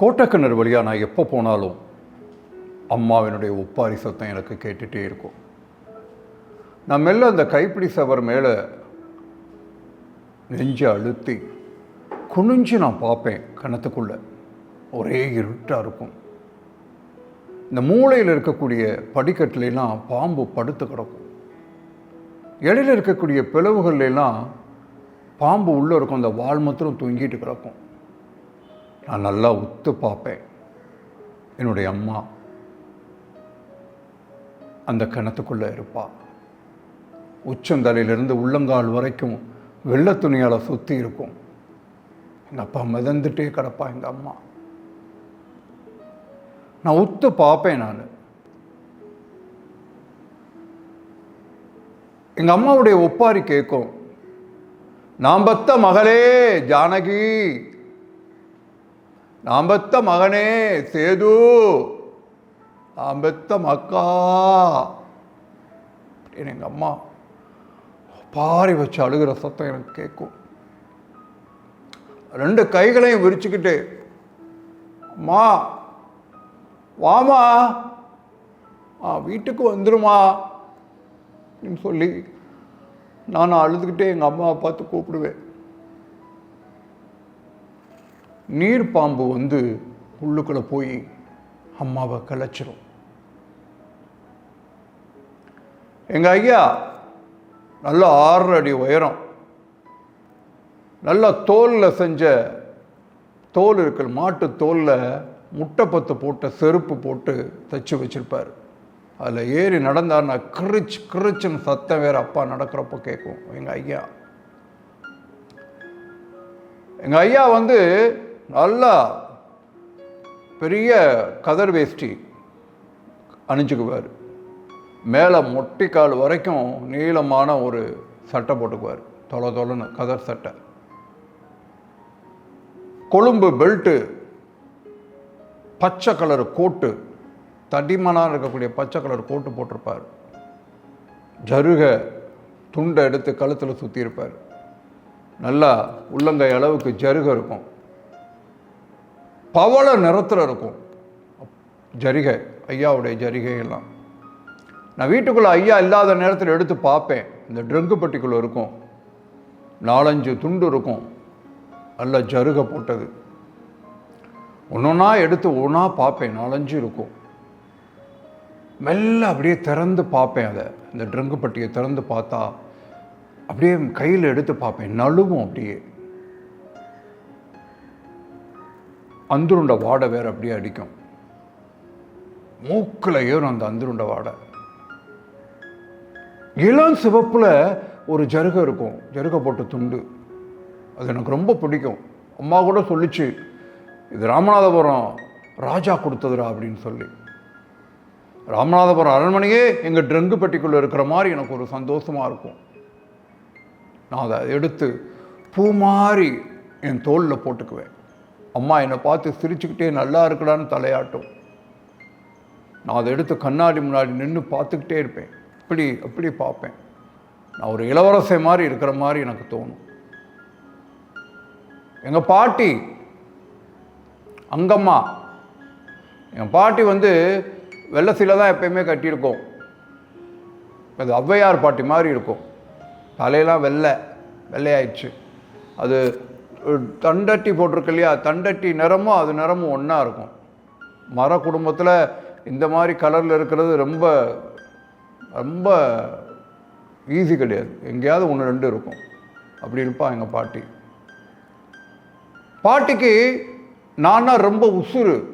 கோட்டக்கிணறு வழியாக நான் எப்போ போனாலும் அம்மாவினுடைய ஒப்பாரி சத்தம் எனக்கு கேட்டுகிட்டே இருக்கும். நான் மெல்ல அந்த கைப்பிடி சவர் மேலே நெஞ்சை அழுத்தி குனிஞ்சு நான் பார்ப்பேன் கணத்துக்குள்ளே ஒரே இருட்டாக இருக்கும். இந்த மூளையில் இருக்கக்கூடிய படிக்கட்டுலாம் பாம்பு படுத்து கிடக்கும். இடையில இருக்கக்கூடிய பிளவுகள்லாம் பாம்பு உள்ளே இருக்கும். அந்த வால் மாத்திரம் தொங்கிட்டு கிடக்கும். நான் நல்லா உத்து பார்ப்பேன். என்னுடைய அம்மா அந்த கிணத்துக்குள்ளே இருப்பாள் உச்சந்தலையிலிருந்து உள்ளங்கால் வரைக்கும் வெள்ளை துணியால் சுற்றி இருக்கும். எங்கள் அப்பா மிதந்துட்டே கிடப்பா எங்கள் அம்மா. நான் உத்து பார்ப்பேன் நான். எங்கள் அம்மாவுடைய ஒப்பாரி கேட்கும் நான் பத்த மகளே ஜானகி நான் பெத்த மகனே சேது. நான் பெத்த மக்கா. அப்படின்னு எங்கள் அம்மா பாரி வச்சு அழுகிற சத்தம் எனக்கு கேட்கும். ரெண்டு கைகளையும் விரிச்சுக்கிட்டு அம்மா வாமா. ஆ வீட்டுக்கு வந்துருமா. அப்படின்னு சொல்லி நான் அழுதுகிட்டே எங்கள் அம்மாவை பார்த்து கூப்பிடுவேன். நீர் பாம்பு வந்து உள்ளுக்குள்ளே போய் அம்மாவை கலைச்சிரும். எங்கள் ஐயா நல்ல ஆறு அடி உயரம். நல்லா தோலில் செஞ்ச தோல் இருக்கிற மாட்டு தோலில் முட்டைப்பத்து போட்ட செருப்பு போட்டு தைச்சி வச்சிருப்பார். அதில் ஏறி நடந்தார்னா கிரிச் கிரிச்சுன்னு சத்தம் வேறு அப்பா நடக்கிறப்போ கேட்கும். எங்கள் ஐயா. எங்கள் ஐயா வந்து நல்லா பெரிய கதர் வேஷ்டி அணிஞ்சுக்குவார். மேலே மொட்டிக்கால் வரைக்கும் நீளமான ஒரு சட்டை போட்டுக்குவார். தொலை தொலைன்னு கதர் சட்டை. கொழும்பு பெல்ட்டு பச்சை கலர் கோட்டு தடிமனாக இருக்கக்கூடிய பச்சை கலர் கோட்டு போட்டிருப்பார். ஜருக துண்டை எடுத்து கழுத்தில் சுற்றியிருப்பார் நல்லா உள்ளங்கை அளவுக்கு ஜருக இருக்கும். பவள நிறத்தில் இருக்கும். ஜரிகை ஐயாவுடைய ஜரிகை எல்லாம் நான் வீட்டுக்குள்ளே ஐயா இல்லாத நேரத்தில் எடுத்து பார்ப்பேன். இந்த ட்ரங்கு பெட்டிக்குள்ளே இருக்கும். நாலஞ்சு துண்டு இருக்கும். நல்ல ஜருக போட்டது. ஒன்றா எடுத்து ஒன்றா பார்ப்பேன். நாலஞ்சு இருக்கும். மெல்ல அப்படியே திறந்து பார்ப்பேன் அதை. இந்த ட்ரங்கு பட்டியை திறந்து பார்த்தா அப்படியே கையில் எடுத்து பார்ப்பேன். நழுவும் அப்படியே. அந்துருண்ட வாடை வேறு அப்படியே அடிக்கும். மூக்கில் ஏறும் அந்த அந்துருண்ட வாடை. இளம் சிவப்பில் ஒரு ஜருகை இருக்கும். ஜருகை போட்ட துண்டு. அது எனக்கு ரொம்ப பிடிக்கும். அம்மா கூட சொல்லிச்சு இது ராமநாதபுரம் ராஜா கொடுத்ததுடா அப்படின்னு சொல்லி. ராமநாதபுரம் அரண்மனையே எங்கள் ட்ரங்கு பெட்டிக்குள்ளே இருக்கிற மாதிரி எனக்கு ஒரு சந்தோஷமாக இருக்கும். நான் அதை எடுத்து பூ மாதிரி என் தோளில் போட்டுக்குவேன். அம்மா என்னை பார்த்து சிரிச்சுக்கிட்டே நல்லா இருக்கடான்னு தலையாட்டும். நான் அதை எடுத்து கண்ணாடி முன்னாடி நின்று பார்த்துக்கிட்டே இருப்பேன். இப்படி அப்படி பார்ப்பேன். நான் ஒரு இளவரசை மாதிரி இருக்கிற மாதிரி எனக்கு தோணும். எங்கள் பாட்டி அங்கம்மா என் பாட்டி வந்து வெள்ளை சீலை தான் எப்பயுமே கட்டியிருக்கோம். அது ஔவையார் பாட்டி மாதிரி இருக்கும். தலையெல்லாம் வெள்ளை வெள்ளையாயிடுச்சு. அது தண்டட்டி போட்டிருக்கு இல்லையா? தண்டட்டி நிறமும் அது நிறமும் ஒன்றா இருக்கும். மர குடும்பத்தில் இந்த மாதிரி கலரில் இருக்கிறது ரொம்ப ரொம்ப ஈஸி கிடையாது. எங்கேயாவது ஒன்று ரெண்டு இருக்கும். அப்படி இருப்பான் எங்கள் பாட்டி. பாட்டிக்கு நான்னா ரொம்ப உசுறு.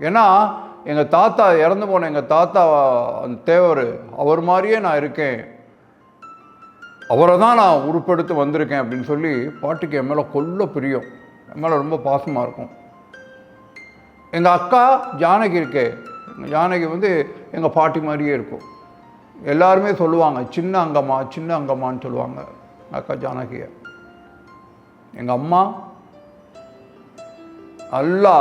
ஏன்னா எங்கள் தாத்தா இறந்து போன எங்கள் தாத்தா அந்த தேவர் அவர் மாதிரியே நான் இருக்கேன். அவரை தான் நான் உருப்பெடுத்து வந்திருக்கேன் அப்படின்னு சொல்லி பாட்டிக்கு என் மேலே கொல்ல பிரியம். என் மேலே ரொம்ப பாசமாக இருக்கும். எங்கள் அக்கா ஜானகி இருக்கே. ஜானகி வந்து எங்கள் பாட்டி மாதிரியே இருக்கும். எல்லாருமே சொல்லுவாங்க சின்ன அங்கம்மா சின்ன அங்கம்மான்னு சொல்லுவாங்க எங்கள் அக்கா ஜானகியை. எங்கள் அம்மா நல்லா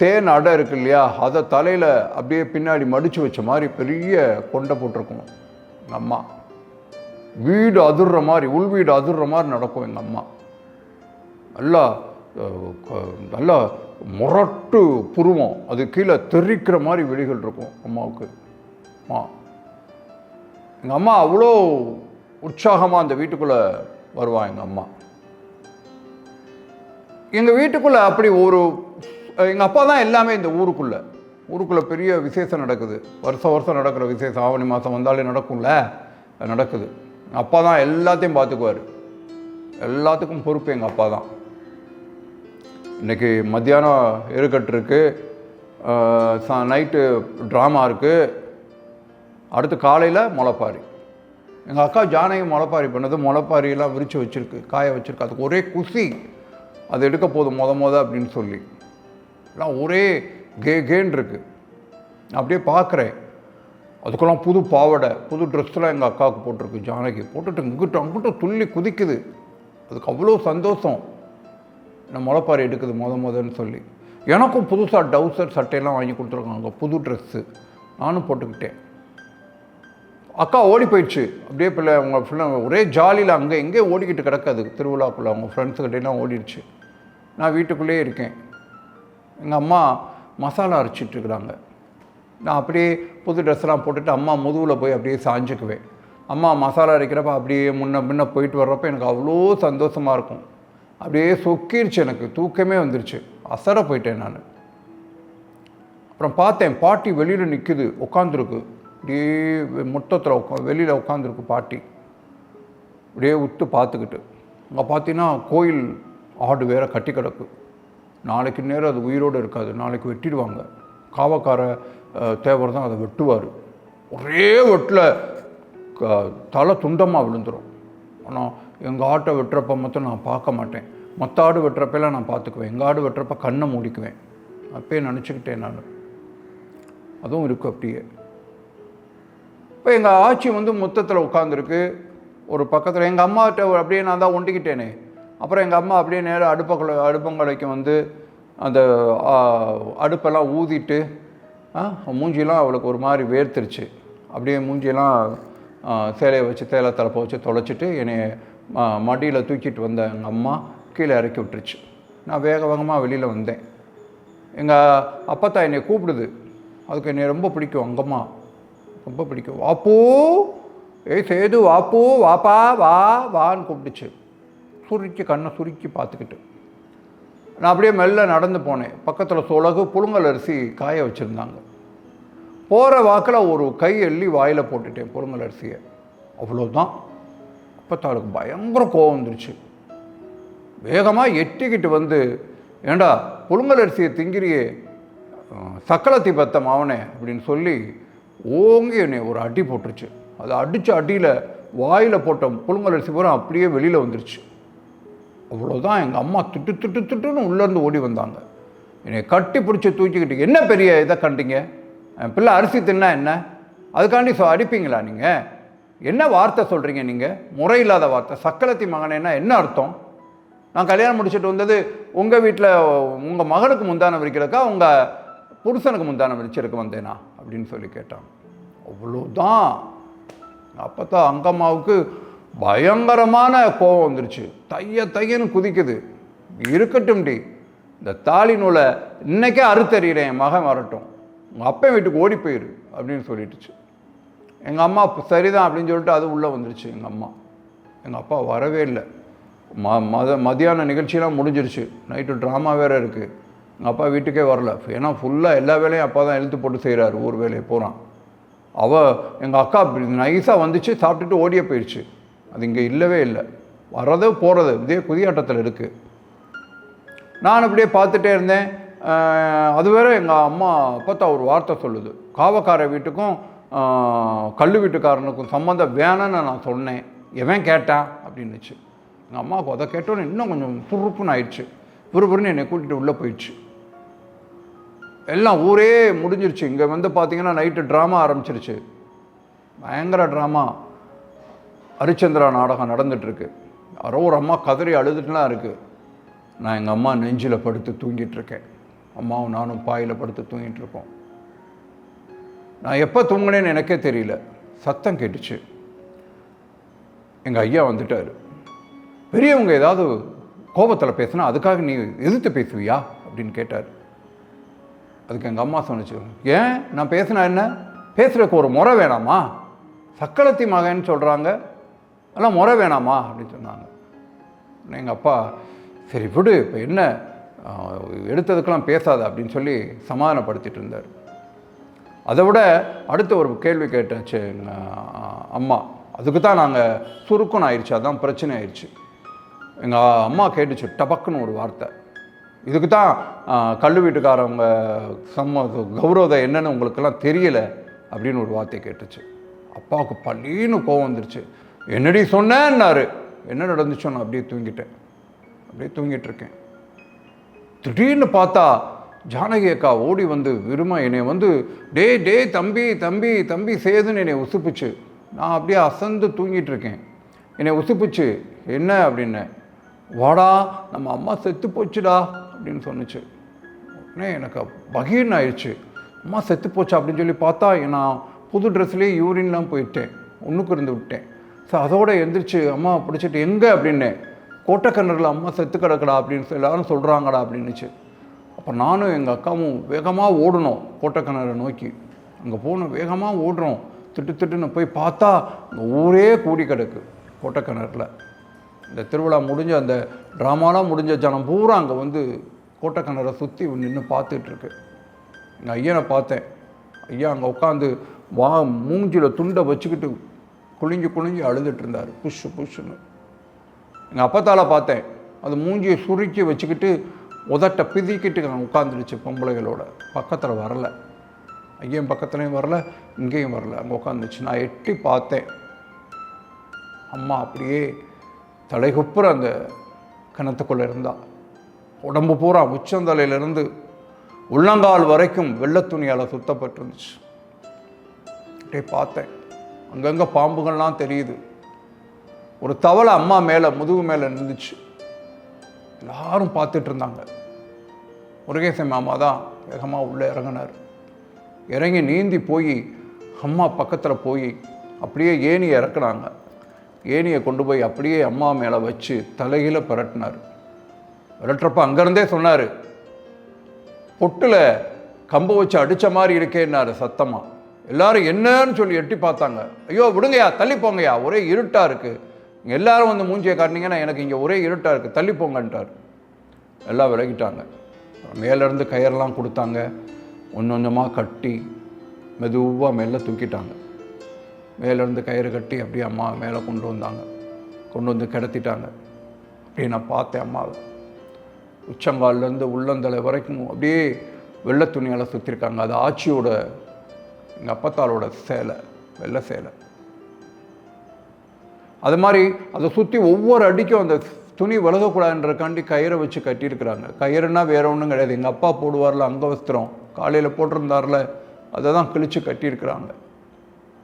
தேன் அடை இருக்கு இல்லையா அதை தலையில் அப்படியே பின்னாடி மடித்து வச்ச மாதிரி பெரிய கொண்டை போட்டிருக்கும் எங்கள் அம்மா. வீடு அதிர்ற மாதிரி உள் வீடு அதிர்ற மாதிரி நடக்கும் எங்கள் அம்மா. நல்லா நல்லா முரட்டு புருவம். அது கீழே தெரிக்கிற மாதிரி விழிகள் இருக்கும் அம்மாவுக்கு. அம்மா. எங்கள் அம்மா அவ்வளோ உற்சாகமாக அந்த வீட்டுக்குள்ளே வருவான் எங்கள் அம்மா. எங்கள் வீட்டுக்குள்ளே அப்படி ஒரு எங்கள் அப்பா தான் எல்லாமே இந்த ஊருக்குள்ளே. ஊருக்குள்ளே பெரிய விசேஷம் நடக்குது. வருஷம் வருஷம் நடக்கிற விசேஷம். ஆவணி மாதம் வந்தாலே நடக்கும்ல? நடக்குது. அப்பா தான் எல்லாத்தையும் பார்த்துக்குவார். எல்லாத்துக்கும் பொறுப்பு எங்கள் அப்பா தான் இன்றைக்கி மத்தியானம் இருக்கட்டு இருக்குது நைட்டு ட்ராமா இருக்குது அடுத்து காலையில் முளைப்பாரி. எங்கள் அக்கா ஜானகி முளைப்பாரி பண்ணது. முளைப்பாரியெல்லாம் விரித்து வச்சுருக்கு காய வச்சுருக்கு. அதுக்கு ஒரே குசி. அது எடுக்க போதும் மொத மொத அப்படின்னு சொல்லி. எல்லாம் ஒரே கே கேன் இருக்குது அப்படியே பார்க்குறேன் அதுக்கெல்லாம் புது பாவாடை புது ட்ரெஸ்லாம் எங்கள் அக்காவுக்கு போட்டிருக்கு ஜானகி. போட்டுட்டு முக்கிட்டோம் அங்கிட்ட துள்ளி குதிக்குது. அதுக்கு அவ்வளோ சந்தோஷம். நான் முளைப்பாறை எடுக்குது மொத மொதன்னு சொல்லி. எனக்கும் புதுசாக டவுசர் சட்டையெல்லாம் வாங்கி கொடுத்துருக்காங்க புது ட்ரெஸ்ஸு நானும் போட்டுக்கிட்டேன். அக்கா ஓடி போயிடுச்சு. அப்படியே பிள்ளை அவங்க ஃப்ரெண்ட் ஒரே ஜாலியில் அங்கே எங்கேயும் ஓடிக்கிட்டு கிடக்காது திருவிழாக்குள்ளே. அவங்க ஃப்ரெண்ட்ஸுக்கிட்டேலாம் ஓடிடுச்சு. நான் வீட்டுக்குள்ளேயே இருக்கேன். எங்கள் அம்மா மசாலா அரைச்சிட்ருக்குறாங்க நான் அப்படியே புது ட்ரெஸ்லாம் போட்டுட்டு அம்மா முதுகில் போய் அப்படியே சாஞ்சுக்குவேன். அம்மா மசாலா அரைக்கிறப்ப அப்படியே முன்ன முன்ன போயிட்டு வர்றப்ப எனக்கு அவ்வளோ சந்தோஷமாக இருக்கும். அப்படியே சொக்கிருச்சு எனக்கு தூக்கமே வந்துருச்சு. அசர போயிட்டேன் நான். அப்புறம் பார்த்தேன் பாட்டி வெளியில் நிற்குது உட்காந்துருக்கு அப்படியே மொத்தத்தில் உட்கா வெளியில் உட்காந்துருக்கு பாட்டி. அப்படியே உத்து பார்த்துக்கிட்டு. அங்கே பார்த்தீங்கன்னா கோயில் ஆடு வேற கட்டி கிடக்கு. நாளைக்கு நேரம் அது உயிரோடு இருக்காது நாளைக்கு வெட்டிடுவாங்க. காவக்கார தேவர் தான் அதை வெட்டுவார். ஒரே வெட்டில் தலை துண்டமாக விழுந்துடும் ஆனால் எங்கள் ஆட்டை வெட்டுறப்ப மட்டும் நான் பார்க்க மாட்டேன். மற்ற ஆடு வெட்டுறப்பெல்லாம் நான் பார்த்துக்குவேன். எங்கள் ஆடு வெட்டுறப்ப கண்ணை மூடிக்குவேன். அப்பயே நினச்சிக்கிட்டேன் நான். அதுவும் இருக்குது அப்படியே. இப்போ எங்கள் ஆட்சி வந்து மொத்தத்தில் உட்காந்துருக்கு ஒரு பக்கத்தில் எங்கள் அம்மாட்ட அப்படியே நான் தான் ஒண்டிக்கிட்டேனே. அப்புறம் எங்கள் அம்மா அப்படியே நேராக அடுப்பக்குள்ள அடுப்பங்கலைக்கு வந்து அந்த அடுப்பெல்லாம் ஊதிட்டு மூஞ்சிலாம் அவளுக்கு ஒரு மாதிரி வேர்த்துருச்சு. அப்படியே மூஞ்சிலாம் சேலையை வச்சு தேலை தலைப்பை வச்சு தொலைச்சிட்டு என்னை மடியில் தூக்கிட்டு வந்த எங்கள் அம்மா கீழே இறக்கி விட்டுருச்சு. நான் வேக வேகமாக வெளியில் வந்தேன். எங்கள் அப்பத்தா என்னை கூப்பிடுது. அதுக்கு என்னை ரொம்ப பிடிக்கும் அங்கம்மா ரொம்ப பிடிக்கும். வாப்பூ! ஏய் சேது வாப்பூ வாப்பா வா வான்னு கூப்பிடுச்சு சுருக்கி கண்ணை சுருக்கி பார்த்துக்கிட்டு. நான் அப்படியே மெல்ல நடந்து போனேன். பக்கத்தில் சோளகு புழுங்கல் அரிசி காய வச்சுருந்தாங்க. போகிற வாக்கில் ஒரு கை எள்ளி வாயில் போட்டுட்டேன் புழுங்கல் அரிசியை. அவ்வளோதான் அப்பத்தாளுக்கு பயங்கர கோவம் வந்துருச்சு. வேகமாக எட்டிக்கிட்டு வந்து ஏண்டா புழுங்கல் அரிசியை திங்கிறியே? சக்கலத்தி பத்தம் அவனே அப்படின்னு சொல்லி ஓங்கி என்னை ஒரு அடி போட்டுருச்சு. அது அடித்த அடியில் வாயில் போட்ட புழுங்கல் அரிசி பூரா அப்படியே வெளியில் வந்துருச்சு. அவ்வளோதான் எங்கள் அம்மா திட்டு திட்டு திட்டுன்னு உள்ளேருந்து ஓடி வந்தாங்க. என்னை கட்டி பிடிச்சி தூக்கிக்கிட்டு என்ன பெரிய இதை கண்டிங்க? என் பிள்ளை அரிசி தின்னா என்ன? அதுக்காண்டி சொ அடிப்பீங்களா நீங்கள் என்ன வார்த்தை சொல்கிறீங்க நீங்கள் முறையில்லாத வார்த்தை. சக்கலத்தி மகனேன்னா என்ன அர்த்தம்? நான் கல்யாணம் முடிச்சுட்டு வந்தது உங்கள் வீட்டில் உங்கள் மகனுக்கு முந்தானம் விரிக்கிறக்கா உங்கள் புருஷனுக்கு முந்தானம் விரிச்சிருக்க வந்தேனா? அப்படின்னு சொல்லி கேட்டான் அவ்வளோதான் அப்போ தான் அங்கம்மாவுக்கு பயங்கரமான கோபம் வந்துருச்சு. தைய தையன்னு குதிக்குது. இருக்கட்டும் டி. இந்த தாலி நூலை இன்னைக்கே அறுத்தறிகிறேன் என் மகன் வரட்டும். உங்கள் அப்பன் வீட்டுக்கு ஓடி போயிரு அப்படின்னு சொல்லிட்டுச்சு. எங்கள் அம்மா சரிதான் அப்படின்னு சொல்லிட்டு அது உள்ளே வந்துருச்சு எங்கள் அம்மா. எங்கள் அப்பா வரவே இல்லை. ம மத மதியான நிகழ்ச்சியெலாம் முடிஞ்சிருச்சு. நைட்டு ட்ராமா வேறு இருக்குது எங்கள் அப்பா வீட்டுக்கே வரல. ஏன்னா ஃபுல்லாக எல்லா வேலையும் அப்பா தான் இழுத்து போட்டு செய்கிறாரு ஊர் வேலையை போகிறான் அவள் எங்கள் அக்கா நைஸாக வந்துச்சு சாப்பிட்டுட்டு ஓடியே போயிடுச்சு அது இங்கே இல்லவே இல்லை. வர்றது போகிறது இதே குதியாட்டத்தில் இருக்குது நான் அப்படியே பார்த்துட்டே இருந்தேன். அது வேற எங்கள் அம்மா அப்பத்தா ஒரு வார்த்தை சொல்லுது. காவக்கார வீட்டுக்கும் கல் வீட்டுக்காரனுக்கும் சம்மந்தம் வேணும்னு நான் சொன்னேன். எவன் கேட்டான் அப்படின்னுச்சு. எங்கள் அம்மாவுக்கு அதை கேட்டோன்னே இன்னும் கொஞ்சம் துருப்புன்னு ஆயிடுச்சு. விறுவிறுன்னு என்னை கூட்டிகிட்டு உள்ளே போயிடுச்சு. எல்லாம் ஊரே முடிஞ்சிருச்சு. இங்கே வந்து பார்த்தீங்கன்னா நைட்டு ட்ராமா ஆரம்பிச்சிருச்சு. பயங்கர ட்ராமா ஹரிச்சந்திரா நாடகம் நடந்துட்டுருக்கு. யாரோ ஒரு அம்மா கதறி அழுதுட்டுலாம் இருக்குது நான் எங்கள் அம்மா நெஞ்சில் படுத்து தூங்கிட்டு இருக்கேன் அம்மாவும் நானும் பாயில் படுத்து தூங்கிட்டுருக்கோம். நான் எப்போ தூங்கினேன்னு எனக்கே தெரியல. சத்தம் கேட்டுச்சு. எங்கள் ஐயா வந்துட்டார். பெரியவங்க ஏதாவது கோபத்தில் பேசினா அதுக்காக நீ எதிர்த்து பேசுவியா? அப்படின்னு கேட்டார். அதுக்கு எங்கள் அம்மா சொன்னச்சு. ஏன்? நான் பேசினா என்ன? பேசுகிறதுக்கு ஒரு முறை வேணாமா? சக்களத்தி மகன்னு சொல்கிறாங்க அதெல்லாம் முறை வேணாமா? அப்படின்னு சொன்னாங்க. எங்கள் அப்பா சரி விடு இப்போ என்ன? எடுத்ததுக்கெல்லாம் பேசாத அப்படின்னு சொல்லி சமாதானப்படுத்திட்டு இருந்தார். அதை விட அடுத்த ஒரு கேள்வி கேட்டாச்சு எங்கள் அம்மா அதுக்கு தான் நாங்கள் சுருக்கம் ஆயிடுச்சு அதான் பிரச்சனை ஆயிடுச்சு எங்கள் அம்மா கேட்டுச்சு டபக்குன்னு ஒரு வார்த்தை. இதுக்கு தான் கல் கல்லு வீட்டுக்காரவங்க சம்ம கௌரவம் என்னென்னு உங்களுக்கெல்லாம் தெரியலை அப்படின்னு ஒரு வார்த்தை கேட்டுச்சு. அப்பாவுக்கு பள்ளின்னு கோவம் வந்துருச்சு. என்னடி சொன்னேன்னாரு. என்ன நடந்துச்சோ? நான் அப்படியே தூங்கிட்டேன். அப்படியே தூங்கிட்டு இருக்கேன் திடீர்னு பார்த்தா ஜானகி அக்கா ஓடி வந்து விரும்ப என்னை வந்து டே டே தம்பி தம்பி தம்பி சேதுன்னு என்னை உசுப்புச்சு. நான் அப்படியே அசந்து தூங்கிட்டு இருக்கேன் என்னை உசுப்புச்சு. என்ன அப்படின்னு. வாடா நம்ம அம்மா செத்து போச்சுடா அப்படின்னு சொன்னுச்சு. உடனே எனக்கு பகீர்னு ஆயிடுச்சு. அம்மா செத்து போச்சு? அப்படின்னு சொல்லி பார்த்தா நான் புது ட்ரெஸ்லேயே யூரின்லாம் போயிட்டேன். ஒன்றுக்கு இருந்து விட்டேன். ஸோ அதோட எந்திரிச்சு அம்மா பிடிச்சிட்டு எங்கே? அப்படின்னேன் கோட்டைக்கிணறுல அம்மா செத்து கிடக்குடா அப்படின்னு சொல்லி எல்லாரும் சொல்கிறாங்கடா அப்படின்னுச்சு. அப்போ நானும் எங்கள் அக்காவும் வேகமாக ஓடணும் கோட்டைக்கிணறை நோக்கி. அங்கே போகணும் வேகமாக ஓடுறோம். திட்டு திட்டுன்னு போய் பார்த்தா அங்கே ஊரே கூடி கிடக்கு கோட்டைக்கிணறுல இந்த திருவிழா முடிஞ்ச அந்த ட்ராமாலாம் முடிஞ்ச ஜனம் பூரா அங்கே வந்து கோட்டைக்கிணறை சுற்றி நின்று பார்த்துட்ருக்கு. எங்கள் ஐயனை பார்த்தேன். ஐயா அங்கே உட்காந்து வா மூஞ்சியில் துண்டை வச்சுக்கிட்டு குளிஞ்சு குளிஞ்சு அழுதுட்டு இருந்தார் புஷ் புஷ்ஷுன்னு. எங்கள் அப்பத்தால் பார்த்தேன். அது மூஞ்சியை சுருக்கி வச்சுக்கிட்டு உதட்ட பிதிக்கிட்டு நான் உட்காந்துடுச்சு பொம்பளைகளோட. பக்கத்தில் வரல. ஐயன் பக்கத்துலேயும் வரல இங்கேயும் வரல. அங்கே உட்காந்துச்சு நான் எட்டி பார்த்தேன். அம்மா அப்படியே தலைகுப்புற அந்த கிணத்துக்குள்ளே இருந்தா. உடம்பு பூரா உச்சந்தலையிலிருந்து உள்ளங்கால் வரைக்கும் வெள்ளை துணியால் சுத்தப்பட்டிருந்துச்சு. அப்படியே பார்த்தேன். அங்கங்கே பாம்புகள்லாம் தெரியுது. ஒரு தவளை அம்மா மேலே முதுகு மேலே நின்றுச்சு எல்லாரும் பார்த்துட்டு இருந்தாங்க. முருகேசன் மாமா தான் வேகமாக உள்ளே இறங்கினார். இறங்கி நீந்தி போய் அம்மா பக்கத்தில் போய் அப்படியே ஏணியை இறக்குனாங்க. ஏணியை கொண்டு போய் அப்படியே அம்மா மேலே வச்சு தலைகீழ பிரட்டினார். விரட்டுறப்ப அங்கேருந்தே சொன்னார் பொட்டில் கம்பை வச்சு அடித்த மாதிரி இருக்கேன்னாரு சத்தமாக எல்லாரும் என்னன்னு சொல்லி எட்டி பார்த்தாங்க. ஐயோ விடுங்கய்யா தள்ளி போங்கய்யா ஒரே இருட்டாக இருக்குது இங்கே எல்லாரும் வந்து மூஞ்சியை காட்டினீங்கன்னா எனக்கு இங்கே ஒரே இருட்டாக இருக்குது தள்ளி போங்கன்ட்டார். எல்லாம் விலகிட்டாங்க. மேலேருந்து கயிறெல்லாம் கொடுத்தாங்க. கொஞ்சம் கொஞ்சமாக கட்டி மெதுவாக மேலே தூக்கிட்டாங்க. மேலேருந்து கயிறு கட்டி அப்படியே அம்மா மேலே கொண்டு வந்தாங்க. கொண்டு வந்து கிடத்திட்டாங்க. அப்படியே நான் பார்த்தேன் அம்மாவை உச்சங்கால்லேருந்து உள்ளந்தலை வரைக்கும் அப்படியே வெள்ளை துணியால் சுற்றிருக்காங்க அது ஆட்சியோட எங்கள் அப்பத்தாளோட சேலை வெள்ளை சேலை. அது மாதிரி அதை சுற்றி ஒவ்வொரு அடிக்கும் அந்த துணி விலகக்கூடாதுன்றக்காண்டி கயிறை வச்சு கட்டியிருக்கிறாங்க. கயிறுனா வேற ஒன்றும் கிடையாது. எங்கள் அப்பா போடுவார்ல அங்கவஸ்திரம் காலையில் போட்டிருந்தார்ல அதை தான் கிழிச்சு கட்டியிருக்கிறாங்க.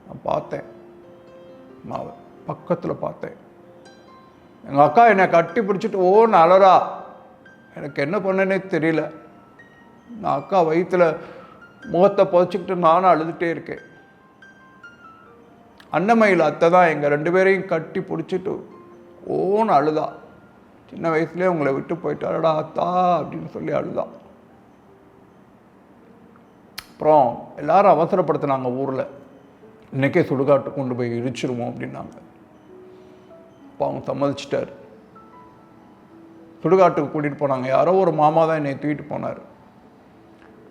நான் பார்த்தேன். நான் பக்கத்தில் பார்த்தேன். எங்கள் அக்கா என்னை கட்டி பிடிச்சிட்டு ஓ நலரா எனக்கு என்ன பண்ணனே தெரியல. நான் அக்கா வயிற்றில் முகத்தை புதைச்சிக்கிட்டு நானும் அழுதுகிட்டே இருக்கேன். அன்னமயில் அத்தை தான் எங்கள் ரெண்டு பேரையும் கட்டி பிடிச்சிட்டு ஓன்னு அழுதா. சின்ன வயசுலேயே உங்களை விட்டு போயிட்டாருடா அத்தா அப்படின்னு சொல்லி அழுதா. அப்புறம் எல்லாரும் அவசரப்படுத்தினாங்க ஊரில். இன்றைக்கே சுடுகாட்டு கொண்டு போய் இடிச்சிருவோம் அப்படின்னாங்க. அப்போ அவங்க சம்மதிச்சிட்டார். சுடுகாட்டுக்கு கூட்டிகிட்டு போனாங்க. யாரோ ஒரு மாமா தான் என்னை தூக்கிட்டு போனார்.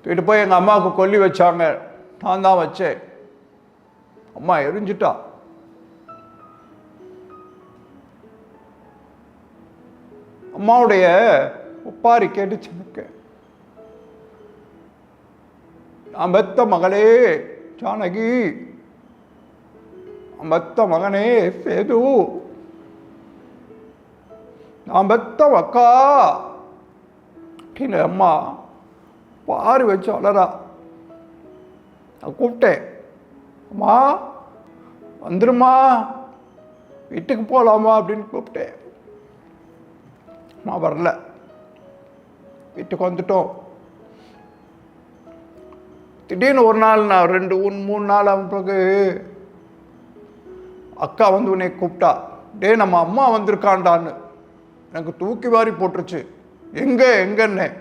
தூக்கிட்டு போய் எங்கள் அம்மாவுக்கு கொல்லி வச்சாங்க. நான் தான் வச்சேன். அம்மா எரிஞ்சிட்டா. அம்மாவுடைய ஒப்பாரி கேட்டுச்சு எனக்கு. நான் பெத்த மகளே ஜானகி. நான் பெத்த மகனே சேது. நான் பெத்த அக்கா அப்படின்னு அம்மா பாரு வச்சு அலறா. நான் கூப்பிட்டேன். அம்மா வந்துருமா வீட்டுக்கு போகலாமா அப்படின்னு கூப்பிட்டேன். அம்மா வரல. வீட்டுக்கு வந்துட்டோம். திடீர்னு ஒரு நாள் நான் ரெண்டு ஒன் மூணு நாள் ஆன பிறகு அக்கா வந்து உன்னை கூப்பிட்டா. டே நம்ம அம்மா வந்திருக்காண்டான்னு. எனக்கு தூக்கி வாரி போட்டுருச்சு. எங்கே எங்கன்னு?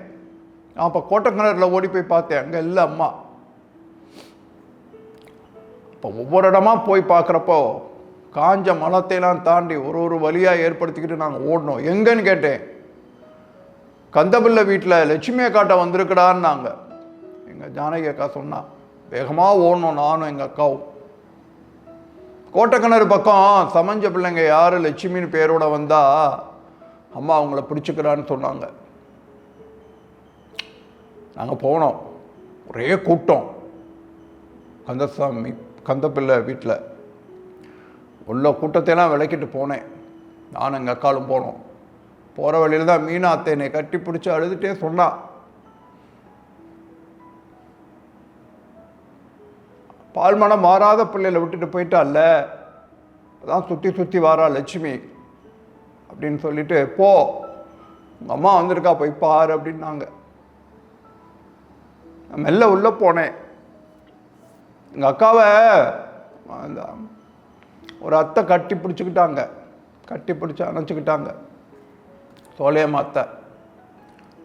நான் அப்போ கோட்டக்கிணறுல ஓடி போய் பார்த்தேன். அங்கே இல்லை அம்மா. இப்போ ஒவ்வொரு இடமா போய் பார்க்குறப்போ காஞ்ச மலத்தையெல்லாம் தாண்டி ஒரு ஒரு வழியாக ஏற்படுத்திக்கிட்டு நாங்கள் ஓடினோம் எங்கன்னு கேட்டேன். கந்தபில்ல வீட்டில் லட்சுமியை காட்ட வந்திருக்கடான்னாங்க. எங்கள் ஜானகி அக்கா சொன்னான் வேகமாக ஓடணும் நானும் எங்கள் அக்காவும். கோட்டக்கிணறு பக்கம் சமஞ்ச பிள்ளைங்க யார் லட்சுமின்னு பேரோட வந்தா அம்மா அவங்கள பிடிச்சிக்கிறான்னு சொன்னாங்க. நாங்கள் போனோம். ஒரே கூட்டம். கந்தசாமி கந்தப்பிள்ளை வீட்டில் உள்ள கூட்டத்தையெல்லாம் விளக்கிட்டு போனேன். நானும் எங்கள் அக்காலும் போனோம். போகிற வழியில் தான் மீனா அத்தை என்னை கட்டி பிடிச்சி அழுதுகிட்டே சொன்னா. பால்மனம் மாறாத பிள்ளைகளை விட்டுட்டு போயிட்டால்ல? அதான் சுற்றி சுற்றி வாரா லட்சுமி அப்படின்னு சொல்லிட்டு போ உங்கள் அம்மா வந்திருக்கா போய் பாரு அப்படின்னாங்க. மெல்ல உள்ளே போனேன். எங்கள் அக்காவை அந்த ஒரு அத்தை கட்டி பிடிச்சிக்கிட்டாங்க. கட்டி பிடிச்சி அணைச்சிக்கிட்டாங்க. சோலையம்மா அத்தை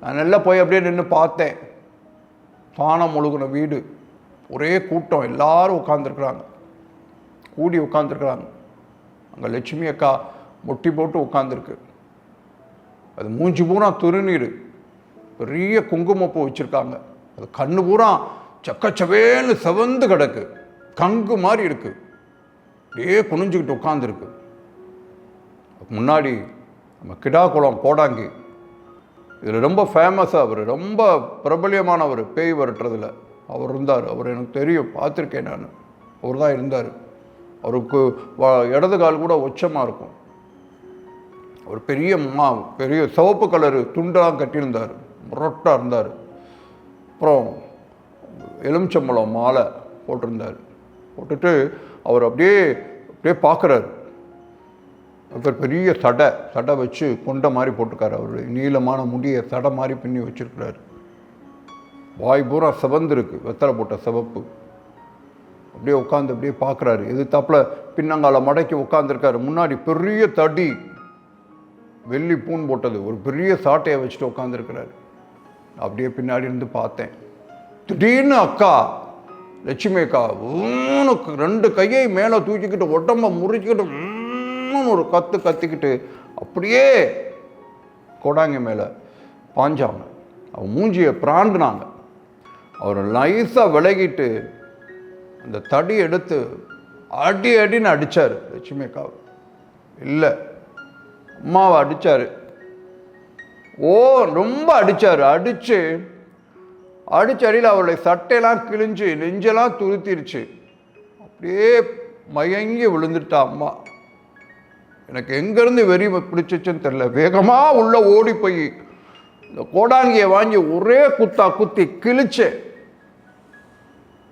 நான் நல்லா போய் அப்படியே நின்று பார்த்தேன். சாணம் முழுகுன வீடு. ஒரே கூட்டம். எல்லாரும் உட்காந்துருக்குறாங்க கூடி உட்காந்துருக்குறாங்க அங்கே லட்சுமி அக்கா முட்டி போட்டு உட்காந்துருக்கு அது மூஞ்சி பூரா திருநீர். பெரிய குங்குமப்பூ வச்சுருக்காங்க. அது கண்ணு பூரா சக்கச்சவேன்னு செவந்து கிடக்கு. கங்கு மாதிரி இருக்கு. அப்படியே குனிஞ்சுக்கிட்டு உட்காந்துருக்கு முன்னாடி நம்ம கிடாக்குளம் கோடாங்கி. இதில் ரொம்ப ஃபேமஸாக அவர் ரொம்ப பிரபலியமானவர் பேய் வரட்டுறதுல அவர் இருந்தார். அவர் எனக்கு தெரியும். பார்த்துருக்கேன் நான். அவர் தான் இருந்தார். அவருக்கு வ- இடது கால் கூட உச்சமாக இருக்கும். அவர் பெரிய மா பெரிய சிவப்பு கலரு துண்டெல்லாம் கட்டியிருந்தார். முரட்டாக இருந்தார். அப்புறம் எலுமிச்சம்பழம் மாலை போட்டிருந்தார். போட்டுட்டு அவர் அப்படியே அப்படியே பார்க்குறாரு. அவர் பெரிய சடை சடை வச்சு கொண்ட மாதிரி போட்டிருக்காரு அவர். நீளமான முடியை சடை மாதிரி பின்னி வச்சுருக்கிறாரு. வாய் பூரா சிவந்திருக்கு வெத்தலை போட்ட சிவப்பு. அப்படியே உட்காந்து அப்படியே பார்க்குறாரு. எது தப்பில் பின்னங்கால மடக்கி உட்காந்துருக்காரு முன்னாடி பெரிய தடி வெள்ளி பூன் போட்டது. ஒரு பெரிய சாட்டையை வச்சுட்டு உட்காந்துருக்கிறாரு அப்படியே பின்னாடி இருந்து பார்த்தேன். திடீர்னு அக்கா லட்சுமி அக்கா ரெண்டு கையை மேலே தூக்கிக்கிட்டு உடம்ப முறிச்சிக்கிட்டு ஒரு கத்து கத்திக்கிட்டு அப்படியே கொடாங்க மேலே. பாஞ்சாங்க அவன் மூஞ்சியை பிராண்டுனாங்க. அவர் லைஸாக விலகிட்டு அந்த தடி எடுத்து அடி அடின்னு அடித்தார் லட்சுமி அக்காவை இல்லை அம்மாவை அடித்தார் ஓ ரொம்ப அடித்தார் அடித்து அடிச்சடியில் அவருடைய சட்டையெல்லாம் கிழிஞ்சு நெஞ்செல்லாம் துருத்திருச்சு. அப்படியே மயங்கி விழுந்துட்டா அம்மா. எனக்கு எங்கேருந்து வெறி பிடிச்சிச்சுன்னு தெரில வேகமாக உள்ள ஓடி போய் இந்த கோடாங்கியை வாங்கி ஒரே குத்தா குத்தி கிழிச்சேன்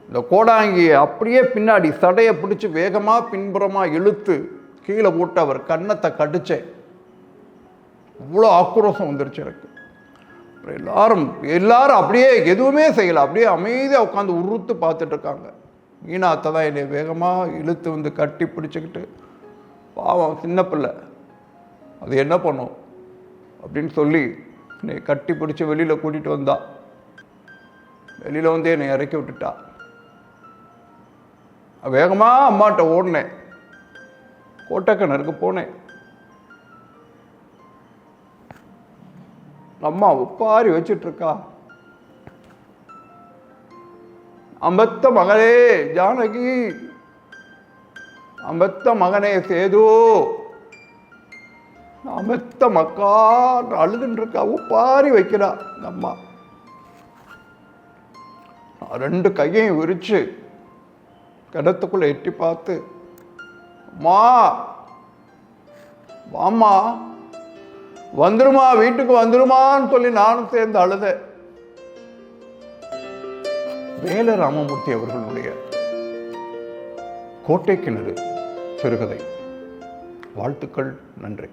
இந்த கோடாங்கியை அப்படியே பின்னாடி சடையை பிடிச்சி வேகமாக பின்புறமாக இழுத்து கீழே போட்டு அவர் கன்னத்தை கடிச்சேன் இவ்வளோ ஆக்ரோஷம் வந்துருச்சு எனக்கு. எல்லாரும் எல்லாரும் அப்படியே எதுவுமே செய்யலை. அப்படியே அமைதியாக உட்காந்து உருத்து பார்த்துட்டு இருக்காங்க. மீனா அத்தை தான் என்னை வேகமாக இழுத்து வந்து கட்டி பிடிச்சிக்கிட்டு பாவம் சின்ன பிள்ளை. அது என்ன பண்ணும்? அப்படின்னு சொல்லி என்னை கட்டி பிடிச்சி வெளியில் கூட்டிகிட்டு வந்தா. வெளியில் வந்து என்னை இறக்கி விட்டுட்டா. வேகமாக அம்மாட்ட ஓடினேன். கோட்டக்கிணறுக்கு போனேன். அம்மா உப்பாரி வச்சிட்டு இருக்கா அம்பத்த மகனே ஜானகி. அம்பத்த மகனே சேது. அமத்த மக்கா அழுதுன்றிருக்கா உப்பாரி வைக்கிறா இந்த அம்மா. நான் ரெண்டு கையையும் விரிச்சு கிணத்துக்குள்ள எட்டி பார்த்து அம்மா வாமா வந்துருமா வீட்டுக்கு வந்துருமான்னு சொல்லி நானும் சேர்ந்து அழுத வேல ராமமூர்த்தி அவர்களுடைய கோட்டை கிணறு சிறுகதை வாழ்த்துக்கள் நன்றி.